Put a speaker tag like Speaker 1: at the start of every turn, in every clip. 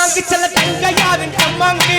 Speaker 1: தம்மாங்கு செல்ல தங்கையாவின் தம்மாங்கு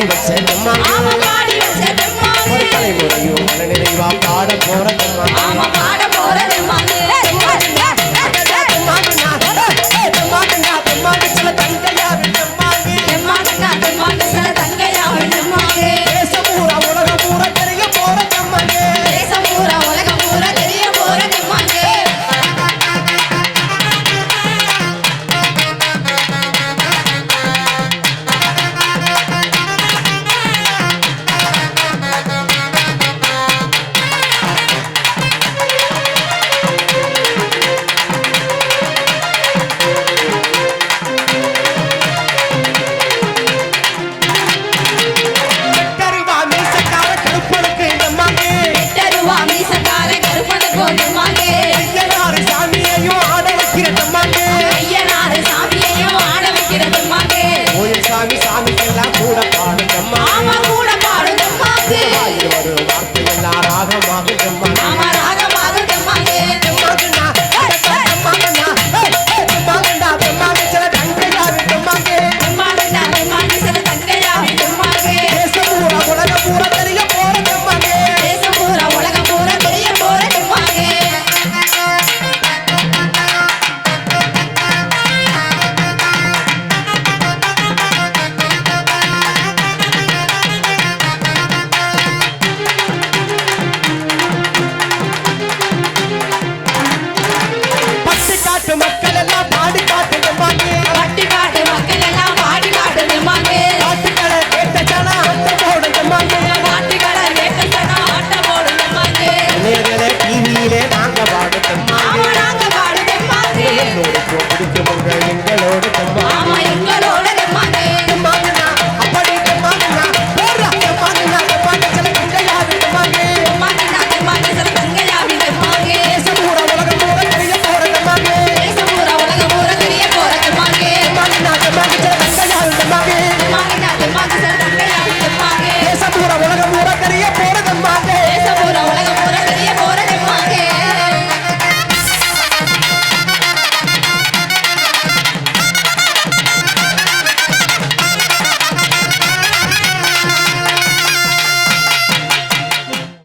Speaker 1: ஆடி வச்சதம்மா
Speaker 2: ஒரு
Speaker 1: தலைமுறையும் மன நிறைவா பாட போறதம்மா Maria.